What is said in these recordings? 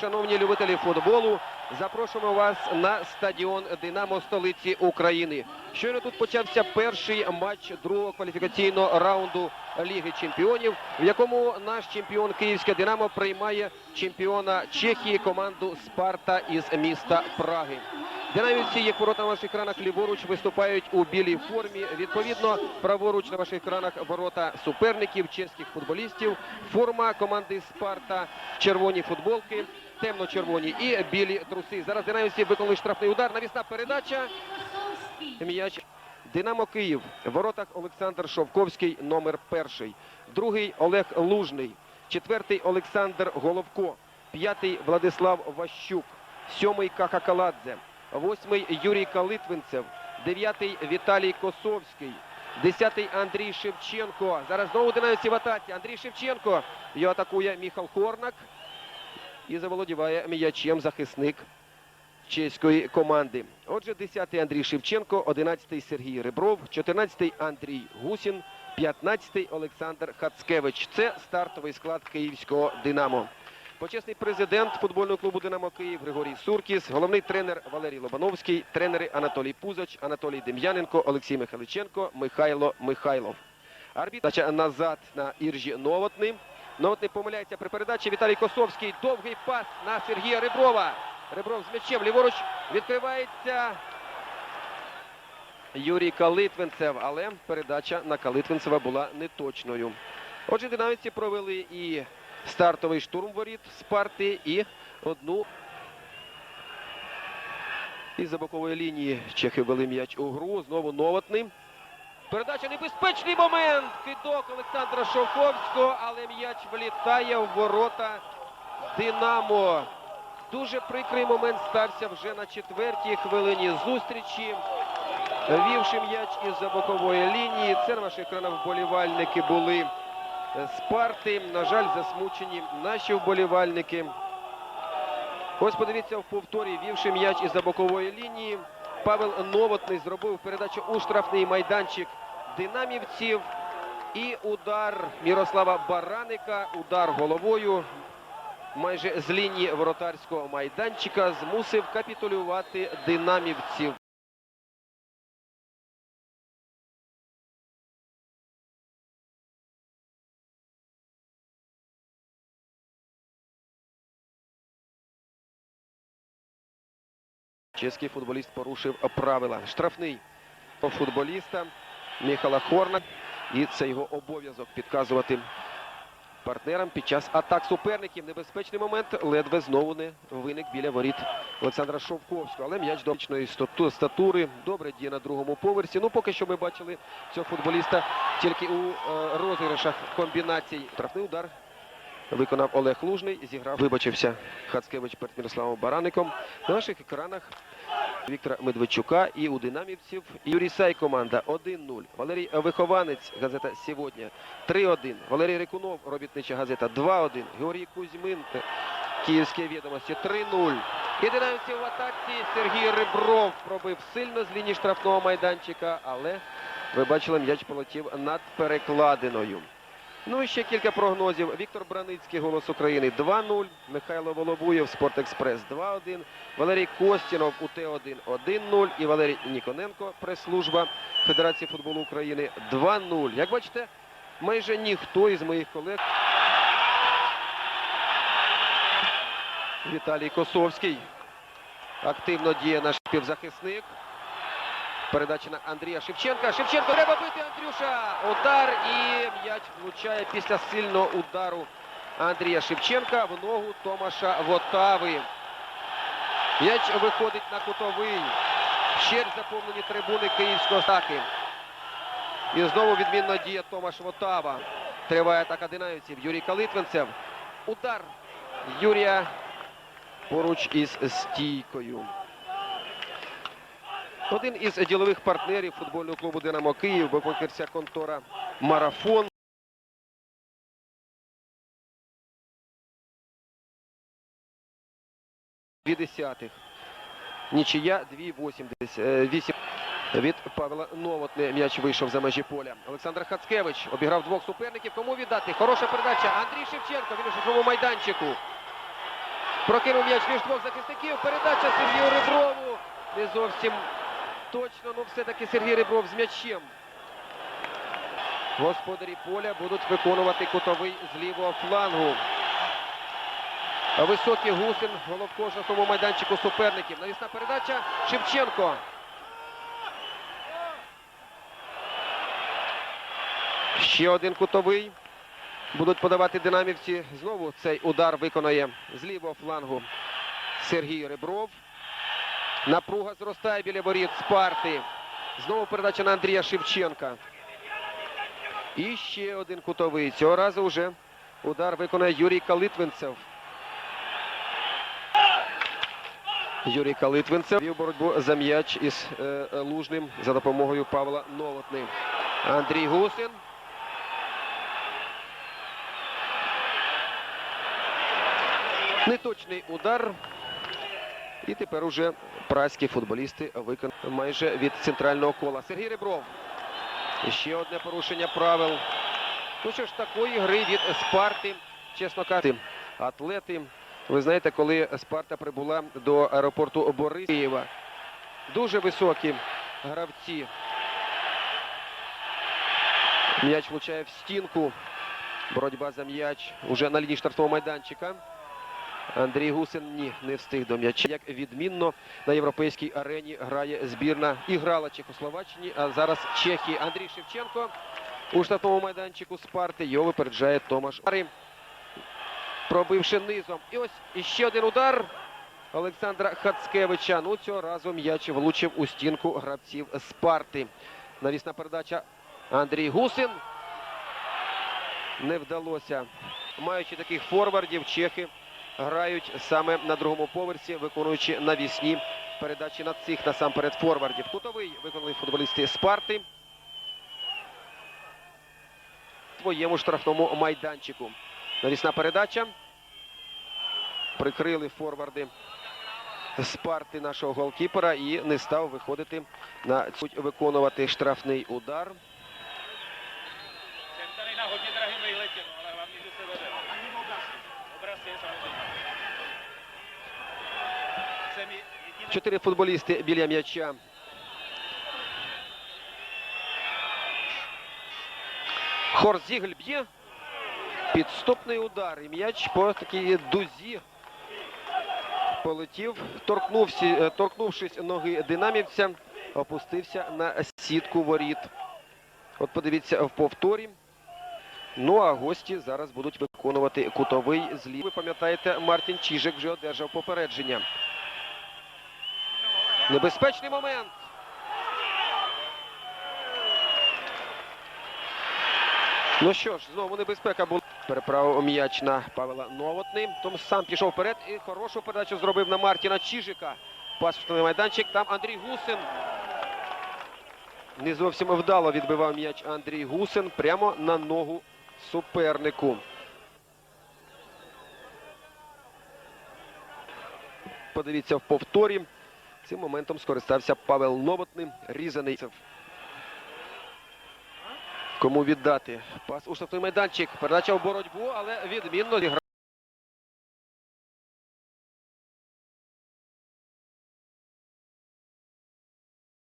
шановні любителі футболу, запрошуємо вас на стадіон Динамо столиці України. Щойно тут почався перший матч другого кваліфікаційного раунду Ліги Чемпіонів, в якому наш чемпіон Київське Динамо приймає чемпіона Чехії команду Спарта із міста Праги. Динамівці, як ворота на ваших екранах ліворуч, виступають у білій формі. Відповідно, праворуч на ваших екранах ворота суперників, чеських футболістів. Форма команди Спарта, червоні футболки, темно-червоні і білі труси. Зараз динамівці виконали штрафний удар. Навісна передача. М'яч. Динамо Київ. В воротах Олександр Шовковський, номер перший. Другий Олег Лужний. Четвертий Олександр Головко. П'ятий Владислав Ващук. Сьомий Каха Каладзе. Восьмий Юрій Калитвинцев. Дев'ятий Віталій Косовський. Десятий Андрій Шевченко. Зараз знову динамівці в атаці. Андрій Шевченко. Його атакує Міхал Хорнак. І заволодіває м'ячем захисник чеської команди. Отже, 10-й Андрій Шевченко, 11-й Сергій Ребров, 14-й Андрій Гусін, 15-й Олександр Хацкевич. Це стартовий склад київського Динамо. Почесний президент футбольного клубу Динамо Київ Григорій Суркіс, головний тренер Валерій Лобановський, тренери Анатолій Пузач, Анатолій Дем'яненко, Олексій Михайличенко, Михайло Михайлов. Арбітр назад на Іржі Новотний. Новотний помиляється при передачі. Віталій Косовський. Довгий пас на Сергія Реброва. Ребров з м'ячем ліворуч відкривається Юрій Калитвинцев, але передача на Калитвинцева була неточною. Отже, динамівці провели і стартовий штурм воріт Спарти, і одну із за бокової лінії чехи ввели м'яч у гру. Знову новотний. Передача небезпечний момент. Кидок Олександра Шовковського, але м'яч влітає в ворота Динамо. Дуже прикрий момент стався вже на четвертій хвилині зустрічі. Вівши м'яч із-за бокової лінії. Це на ваших екранах вболівальники були е, Спарти. На жаль, засмучені наші вболівальники. Ось подивіться в повторі, вівши м'яч із-за бокової лінії. Павел Новотний зробив передачу у штрафний майданчик динамівців. І удар Мірослава Бараника, удар головою майже з лінії воротарського майданчика змусив капітулювати динамівців. Чеський футболіст порушив правила. Штрафний футболіста Міхала Хорна. І це його обов'язок підказувати партнерам під час атак суперників. Небезпечний момент ледве знову не виник біля воріт Олександра Шовковського. Але м'яч доброї статури добре діє на другому поверсі. Ну, поки що ми бачили цього футболіста тільки у е, розіграшах комбінацій. Штрафний удар виконав Олег Лужний. Зіграв, вибачився Хацкевич перед Мірославом Бараником. На наших екранах Віктора Медведчука і у динамівців. Юрій Сай команда 1-0. Валерій Вихованець, газета «Сьогодні» 3-1. Валерій Рикунов, робітнича газета 2-1. Георгій Кузьмин, Київські відомості 3-0. І динамівців в атаці Сергій Ребров пробив сильно з лінії штрафного майданчика, але ви бачили, м'яч полетів над перекладиною. Ну і ще кілька прогнозів. Віктор Браницький, голос України 2-0. Михайло Волобуєв, Спортекспрес 2-1. Валерій Костінов у Т1 1-0. І Валерій Ніконенко, прес-служба Федерації футболу України 2-0. Як бачите, майже ніхто із моїх колег. Віталій Косовський. Активно діє наш півзахисник. Передача на Андрія Шевченка. Шевченко треба бити Андрюша. Удар і м'яч влучає після сильного удару Андрія Шевченка в ногу Томаша Вотави. М'яч виходить на кутовий. Ще заповнені трибуни київської атаки. І знову відмінно діє Томаш Вотава. Триває атака динамівців. Юрій Калитвинцев. Удар Юрія поруч із стійкою. Один із ділових партнерів футбольного клубу Динамо Київ, букмекерська контора Марафон. Дві десятих. Нічия 2,8 від Павла Новотне. М'яч вийшов за межі поля. Олександр Хацкевич обіграв двох суперників. Кому віддати? Хороша передача. Андрій Шевченко. Він у шаховому майданчику. Прокинув м'яч між двох захисників. Передача Сергію Реброву. Не зовсім точно, ну все-таки Сергій Ребров з м'ячем. Господарі поля будуть виконувати кутовий з лівого флангу. Високий гусин, головко на майданчику суперників. Навісна передача Шевченко. Ще один кутовий. Будуть подавати динамівці. Знову цей удар виконає з лівого флангу Сергій Ребров. Напруга зростає біля воріт Спарти. Знову передача на Андрія Шевченка. І ще один кутовий. Цього разу вже удар виконає Юрій Калитвинцев. Юрій Калитвинцев вів боротьбу за м'яч із е, Лужним за допомогою Павла Новотни. Андрій Гусин. Неточний удар. І тепер уже праські футболісти виконали майже від центрального кола. Сергій Ребров. Ще одне порушення правил. Ну що ж, такої гри від Спарти, чесно кажучи, атлети. Ви знаєте, коли Спарта прибула до аеропорту Борисєва, дуже високі гравці. М'яч влучає в стінку. Боротьба за м'яч уже на лінії штрафного майданчика. Андрій Гусин ні, не встиг до м'яча. Як відмінно на європейській арені грає збірна і грала Чехословаччині, а зараз Чехії. Андрій Шевченко у штатному майданчику Спарти. Його випереджає Томаш Ари, пробивши низом. І ось іще один удар Олександра Хацкевича. Ну, цього разу м'яч влучив у стінку гравців Спарти. Навісна передача Андрій Гусин. Не вдалося. Маючи таких форвардів, чехи грають саме на другому поверсі, виконуючи навісні передачі на цих насамперед форвардів. Кутовий виконали футболісти Спарти. в Своєму штрафному майданчику. Навісна передача. Прикрили форварди Спарти нашого голкіпера і не став виходити на цю виконувати штрафний удар. Чотири футболісти біля м'яча. Хорзігль б'є. Підступний удар. І м'яч по такій дузі полетів. Е, торкнувшись ноги динамівця, опустився на сітку воріт. От подивіться в повторі. Ну а гості зараз будуть виконувати кутовий злів. Ви пам'ятаєте, Мартін Чижик вже одержав попередження. Небезпечний момент. Ну що ж, знову небезпека була. Переправив м'яч на Павела Новотний. Том сам пішов вперед і хорошу передачу зробив на Мартіна Чижика. Пас майданчик. Там Андрій Гусин. Не зовсім вдало відбивав м'яч Андрій Гусин прямо на ногу супернику. Подивіться в повторі. Цим моментом скористався Павел Новотний, різаний. Кому віддати? Пас у штрафний майданчик. Передача в боротьбу, але відмінно зіграв.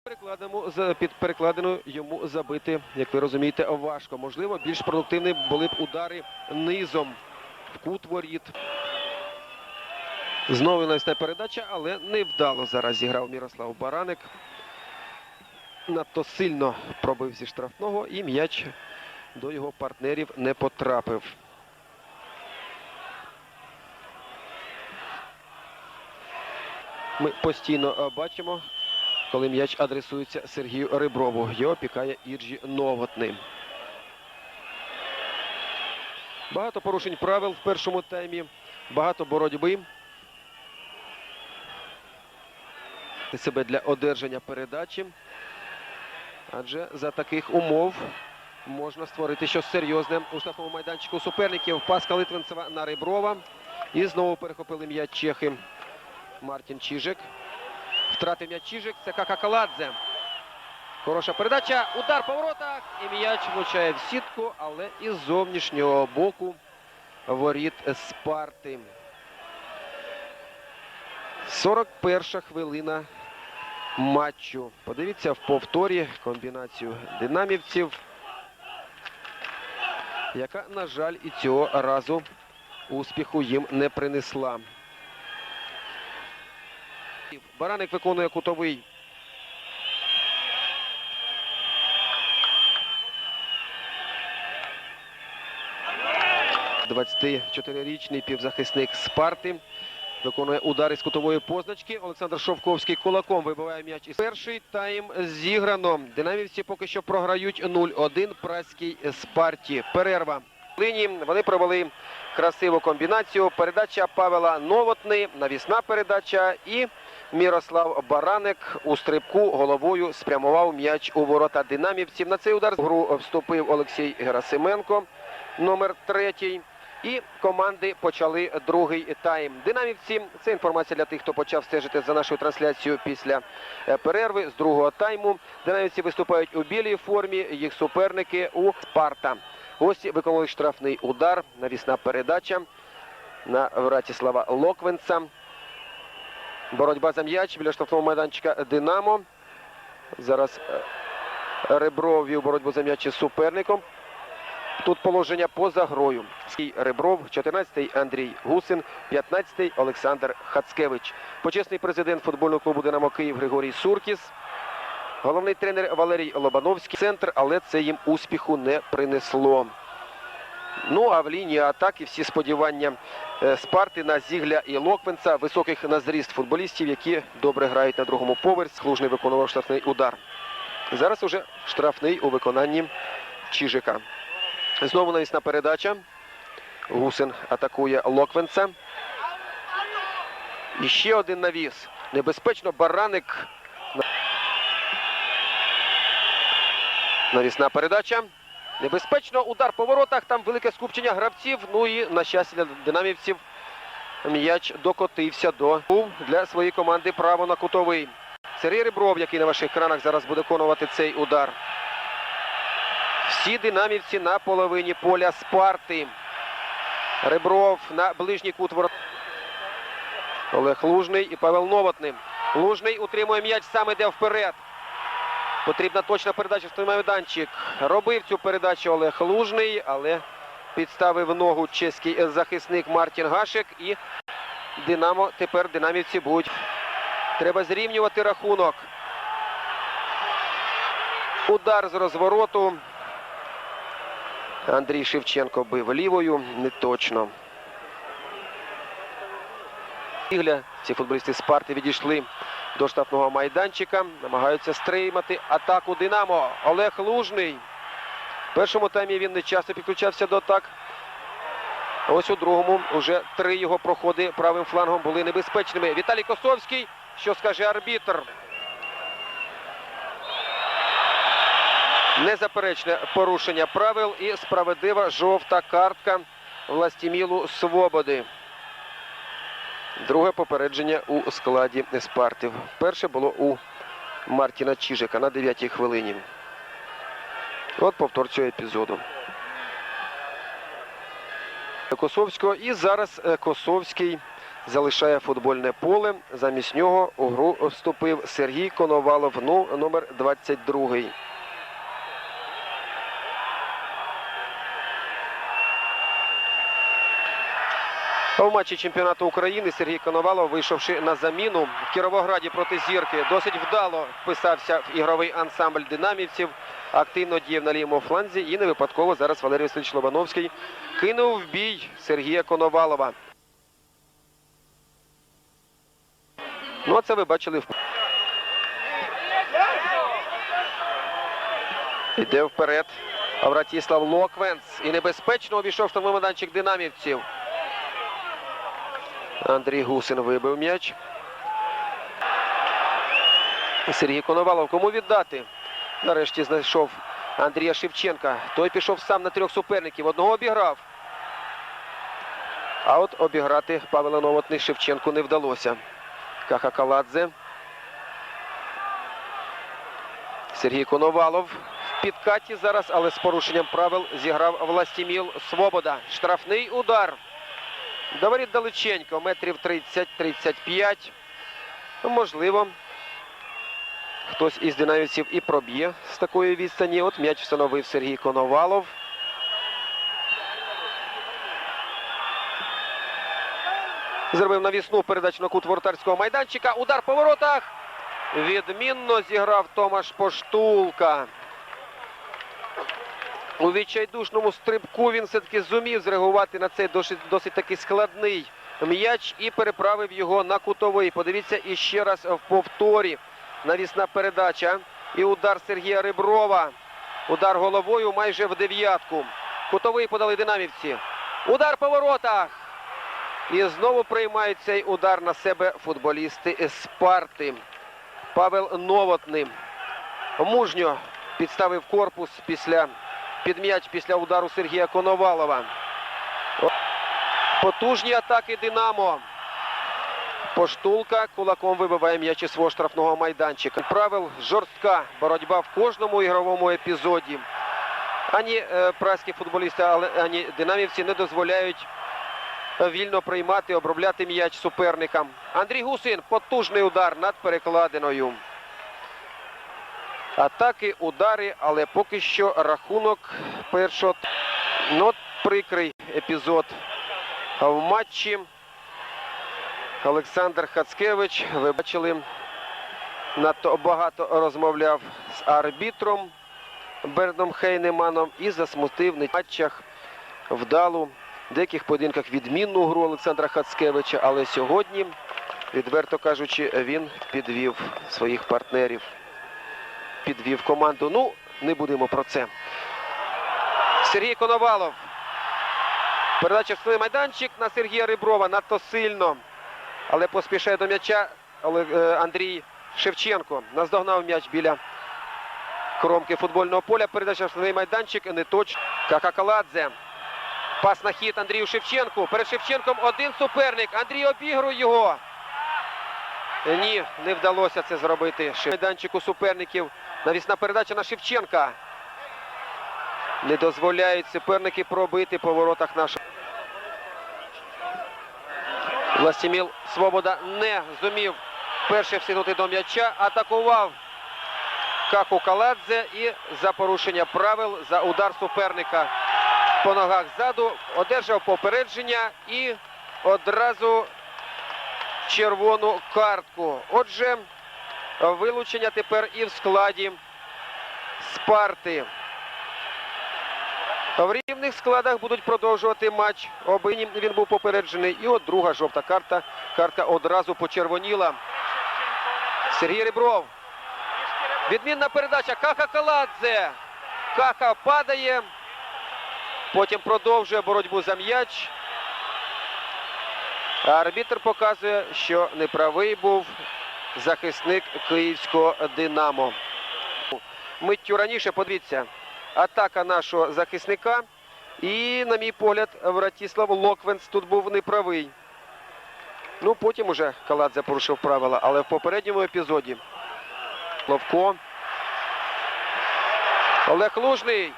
Перекладемо під перекладину йому забити, як ви розумієте, важко. Можливо, більш продуктивні були б удари низом в кут воріт. Знову навісна передача, але невдало зараз зіграв Мірослав Бараник. Надто сильно пробив зі штрафного і м'яч до його партнерів не потрапив. Ми постійно е, бачимо, коли м'яч адресується Сергію Риброву. Його опікає Іржі Новотний. Багато порушень правил в першому таймі, багато боротьби. Себе для одержання передачі. Адже за таких умов можна створити щось серйозне у штрафному майданчику суперників. Паска Литвинцева на Реброва. І знову перехопили м'яч чехи. Мартін Чижик. Втратив м'яч Чижик. Це Какакаладзе. Хороша передача. Удар по воротах. І м'яч влучає в сітку, але із зовнішнього боку воріт Спарти. 41 хвилина матчу. Подивіться в повторі комбінацію динамівців, яка, на жаль, і цього разу успіху їм не принесла. Бараник виконує кутовий. – 24-річний півзахисник Спарти. Виконує удар із кутової позначки. Олександр Шовковський кулаком вибиває м'яч. із Перший тайм зіграно. Динамівці поки що програють 0-1 праській Спарті. Перерва. Лині вони провели красиву комбінацію. Передача Павела Новотни, навісна передача і Мірослав Бараник у стрибку головою спрямував м'яч у ворота динамівців. На цей удар в гру вступив Олексій Герасименко, номер третій. І команди почали другий тайм. Динамівці це інформація для тих, хто почав стежити за нашою трансляцією після е, перерви з другого тайму. Динамівці виступають у білій формі. Їх суперники у Спарта. Гості виконали штрафний удар. Навісна передача на Вратіслава Локвенца. Боротьба за м'яч біля штрафного майданчика Динамо. Зараз е, Ребров вів боротьбу за м'яч із суперником. Тут положення поза грою. Ребров, 14-й Андрій Гусин, 15-й Олександр Хацкевич. Почесний президент футбольного клубу Динамо Київ Григорій Суркіс. Головний тренер Валерій Лобановський. Центр, але це їм успіху не принесло. Ну а в лінії атаки всі сподівання е, Спарти на Зігля і Локвенца, високих на зріст футболістів, які добре грають на другому поверсі. Клужний виконував штрафний удар. Зараз уже штрафний у виконанні Чижика. Знову навісна передача. Гусин атакує Локвенца. І ще один навіс. Небезпечно Бараник. Навісна передача. Небезпечно удар по воротах. Там велике скупчення гравців. Ну і на щастя для динамівців м'яч докотився до для своєї команди право на кутовий. Сергій Ребров, який на ваших екранах зараз буде виконувати цей удар. Всі динамівці на половині поля Спарти. Ребров на ближній кут ворот. Олег Лужний і Павел Новотний. Лужний утримує м'яч, сам іде вперед. Потрібна точна передача в майданчик. Робив цю передачу Олег Лужний, але підставив ногу чеський захисник Мартін Гашек. І Динамо тепер динамівці будуть. Треба зрівнювати рахунок. Удар з розвороту. Андрій Шевченко бив лівою. Не точно. Ігля, ці футболісти Спарти відійшли до штрафного майданчика. Намагаються стримати атаку Динамо. Олег Лужний. В першому таймі він не часто підключався до атак. Ось у другому вже три його проходи правим флангом були небезпечними. Віталій Косовський. Що скаже арбітр? Незаперечне порушення правил і справедлива жовта картка Властімілу Свободи. Друге попередження у складі Спартів. Перше було у Мартіна Чижика на 9-й хвилині. От повтор цього епізоду. Косовського. І зараз е, Косовський залишає футбольне поле. Замість нього у гру вступив Сергій Коновалов, ну, номер 22. В матчі чемпіонату України Сергій Коновалов, вийшовши на заміну в Кіровограді проти зірки, досить вдало вписався в ігровий ансамбль динамівців. Активно діяв на лівому фланзі і не випадково зараз Валерій Васильович Лобановський кинув в бій Сергія Коновалова. Ну, а це ви бачили в Іде вперед. Авратіслав Локвенц. І небезпечно обійшов штурмовий майданчик динамівців. Андрій Гусин вибив м'яч. Сергій Коновалов. Кому віддати? Нарешті знайшов Андрія Шевченка. Той пішов сам на трьох суперників. Одного обіграв. А от обіграти Павела Новотний Шевченку не вдалося. Каха Каладзе. Сергій Коновалов в підкаті зараз, але з порушенням правил зіграв Властіміл Свобода. Штрафний удар. До воріт далеченько, метрів 30-35. Можливо, хтось із динамівців і проб'є з такої відстані. От м'яч встановив Сергій Коновалов. Зробив навісну передачу на кут воротарського майданчика. Удар по воротах. Відмінно зіграв Томаш Поштулка. У відчайдушному стрибку він все-таки зумів зреагувати на цей досить, досить таки складний м'яч і переправив його на кутовий. Подивіться іще раз в повторі. Навісна передача. І удар Сергія Риброва. Удар головою майже в дев'ятку. Кутовий подали динамівці. Удар по воротах. І знову приймають цей удар на себе футболісти Спарти. Павел Новотний мужньо підставив корпус після під м'яч після удару Сергія Коновалова. Потужні атаки Динамо. Поштулка кулаком вибиває м'яч із свого штрафного майданчика. Правил жорстка боротьба в кожному ігровому епізоді. Ані е, праські футболісти, але ані динамівці не дозволяють вільно приймати, обробляти м'яч суперникам. Андрій Гусин потужний удар над перекладиною. Атаки, удари, але поки що рахунок першого. Ну, прикрий епізод в матчі. Олександр Хацкевич, ви бачили, надто багато розмовляв з арбітром Берном Хейнеманом і засмутив на матчах вдалу в деяких поєдинках відмінну гру Олександра Хацкевича, але сьогодні, відверто кажучи, він підвів своїх партнерів підвів команду. Ну, не будемо про це. Сергій Коновалов. Передача в свій майданчик на Сергія Риброва надто сильно. Але поспішає до м'яча е, Андрій Шевченко. Наздогнав м'яч біля кромки футбольного поля. Передача в свій майданчик. Не точно. Какакаладзе. Пас на хід Андрію Шевченку. Перед Шевченком один суперник. Андрій обігрує його. Ні, не вдалося це зробити. Майданчику суперників. Навісна передача на Шевченка. Не дозволяють суперники пробити по воротах нашого. Властіміл Свобода не зумів перший встигнути до м'яча. Атакував Каку Каладзе і за порушення правил за удар суперника по ногах ззаду одержав попередження і одразу червону картку. Отже, вилучення тепер і в складі Спарти. В рівних складах будуть продовжувати матч. Обині він був попереджений. І от друга жовта карта. Картка одразу почервоніла. Сергій Ребров. Відмінна передача. Каха Каладзе. Каха падає. Потім продовжує боротьбу за м'яч. Арбітр показує, що неправий був захисник київського Динамо. Миттю раніше, подивіться, атака нашого захисника. І, на мій погляд, Вратіслав Локвенц тут був неправий. Ну, потім уже Каладзе порушив правила, але в попередньому епізоді Ловко. Олег Лужний.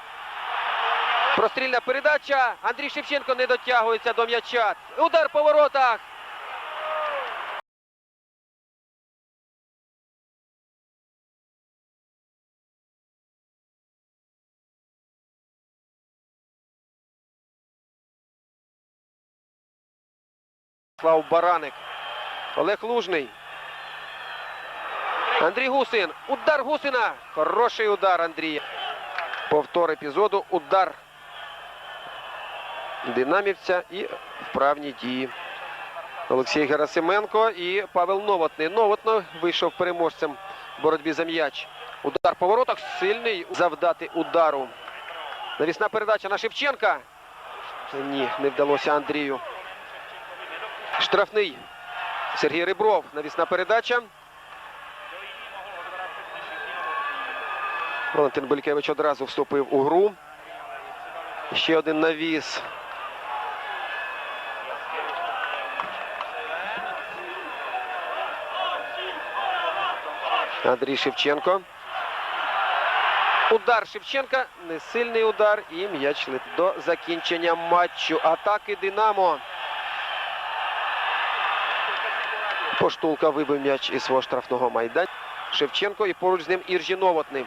Прострільна передача. Андрій Шевченко не дотягується до м'яча. Удар по воротах. Слав Бараник. Олег Лужний. Андрій Гусин. Удар Гусина. Хороший удар Андрія. Повтор епізоду. Удар динамівця і вправні дії. Олексій Герасименко і Павел Новотний. Новотно вийшов переможцем в боротьбі за м'яч. Удар по. Сильний завдати удару. Навісна передача на Шевченка. Ні, не вдалося Андрію. Штрафний. Сергій Рибров. Навісна передача. Валентин Белькевич одразу вступив у гру. Ще один навіс. Андрій Шевченко. Удар Шевченка. Несильний удар. І м'яч до закінчення матчу. Атаки Динамо. Поштулка вибив м'яч із свого штрафного майданчика. Шевченко і поруч з ним Іржі Новотний.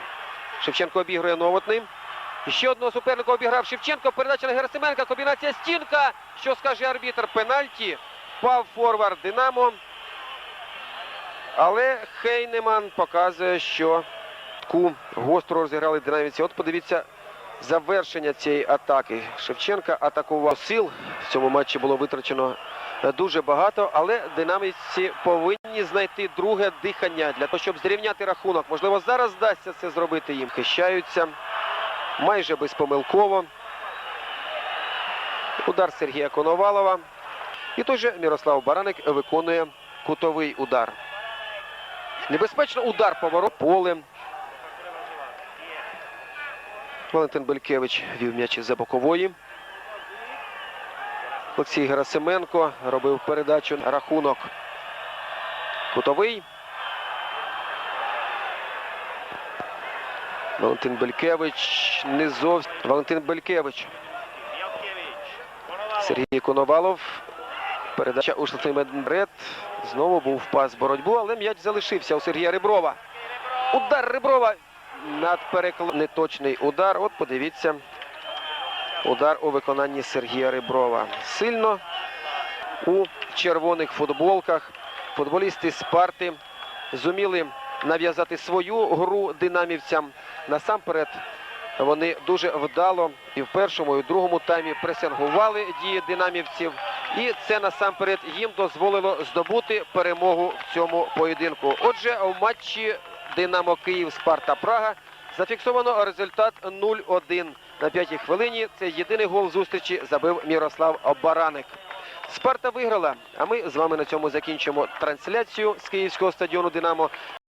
Шевченко обігрує Новотний. Ще одного суперника обіграв Шевченко. Передача на Герасименка. Комбінація стінка. Що скаже арбітр? Пенальті. Впав форвард Динамо. Але Хейнеман показує, що таку гостро розіграли динамівці. От подивіться завершення цієї атаки. Шевченка атакував сил. В цьому матчі було витрачено дуже багато, але динамівці повинні знайти друге дихання для того, щоб зрівняти рахунок. Можливо, зараз вдасться це зробити їм. Хищаються майже безпомилково. Удар Сергія Коновалова. І той же Мірослав Бараник виконує кутовий удар. Небезпечно удар поворот полем. Валентин Белькевич вів м'яч із-за бокової. Олексій Герасименко робив передачу. Рахунок кутовий. Валентин Белькевич не зовсім. Валентин Белькевич. Сергій Коновалов. Передача у штрафний медбред. Знову був пас боротьбу, але м'яч залишився у Сергія Реброва. Удар Реброва над переклад. Неточний удар. От подивіться. Удар у виконанні Сергія Реброва. Сильно у червоних футболках. Футболісти Спарти зуміли нав'язати свою гру динамівцям. Насамперед вони дуже вдало і в першому, і в другому таймі пресингували дії динамівців. І це насамперед їм дозволило здобути перемогу в цьому поєдинку. Отже, в матчі Динамо Київ Спарта Прага зафіксовано результат 0-1 на п'ятій хвилині. Це єдиний гол зустрічі забив Мірослав Бараник. Спарта виграла. А ми з вами на цьому закінчимо трансляцію з київського стадіону Динамо.